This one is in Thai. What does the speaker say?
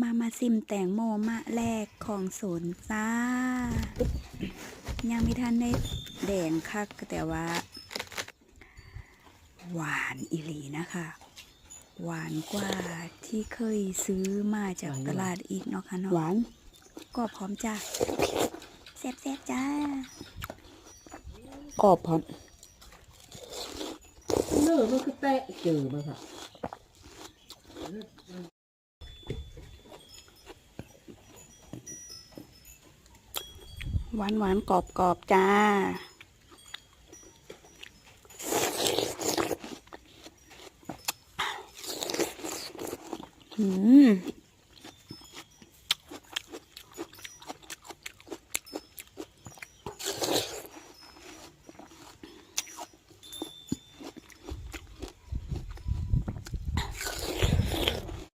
มามาซิมแตงโมมะแรกของสวนจ้า ยังไม่ทันได้แดงคักแต่ว่า หวานอิหลีนะคะ หวานกว่าที่เคยซื้อมาจากตลาดอีกเนาะค่ะเนาะหวาน ก็พร้อมจ้าแซ่บๆจ้ากรอบพร้อมเนื้อมันคือแตะเจอมาค่ะ หวานหวานกรอบกรอบจ้า อืม